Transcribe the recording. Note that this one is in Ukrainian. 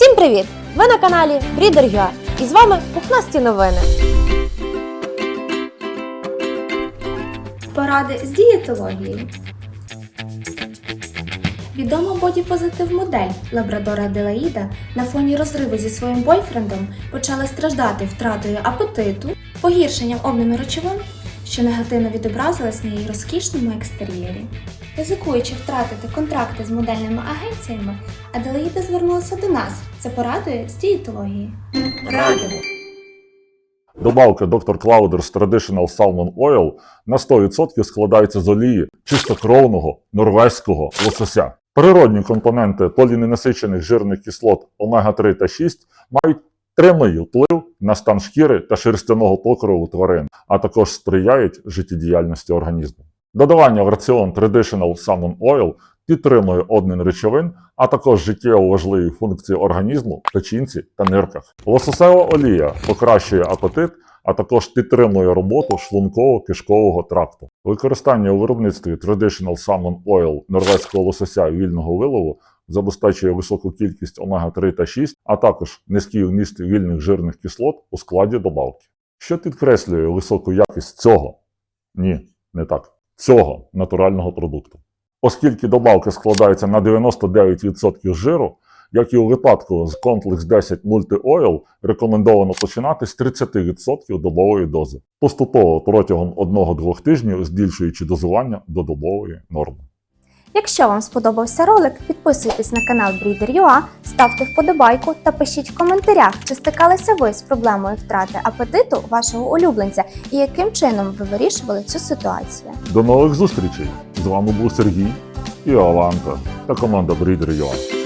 Всім привіт! Ви на каналі Breeder.ua і з вами Пухнасті новини. Поради з дієтології. Відома бодіпозитив модель Лабрадора Делаїда на фоні розриву зі своїм бойфрендом почала страждати втратою апетиту, погіршенням обміну речовин, що негативно відобразилось на її розкішному екстер'єрі. Ризикуючи втратити контракти з модельними агенціями, Аделаїда звернулася до нас за порадою з дієтології. Радимо! Добавки Dr. Clouders Traditional Salmon Oil на 100% складаються з олії чистокровного норвезького лосося. Природні компоненти поліненасичених жирних кислот омега-3 та 6 мають прямий вплив на стан шкіри та шерстяного покрову тварин, а також сприяють життєдіяльності організму. Додавання в раціон Traditional Salmon Oil підтримує обмін речовин, а також життєво важливі функції організму, в печінці та нирках. Лососева олія покращує апетит, а також підтримує роботу шлунково-кишкового тракту. Використання у виробництві Traditional Salmon Oil норвезького лосося вільного вилову забезпечує високу кількість омега-3 та 6, а також низький вміст вільних жирних кислот у складі добавки. Що підкреслює високу якість цього? Ні, не так. Цього натурального продукту. Оскільки добавки складаються на 99% жиру, як і у випадку з Complex 10 Multi Oil, рекомендовано починати з 30% добової дози, поступово протягом 1-2 тижнів збільшуючи дозування до добової норми. Якщо вам сподобався ролик, підписуйтесь на канал Breeder.ua, ставте вподобайку та пишіть в коментарях, чи стикалися ви з проблемою втрати апетиту вашого улюбленця і яким чином ви вирішували цю ситуацію. До нових зустрічей! З вами був Сергій і Аланка та команда Breeder.ua.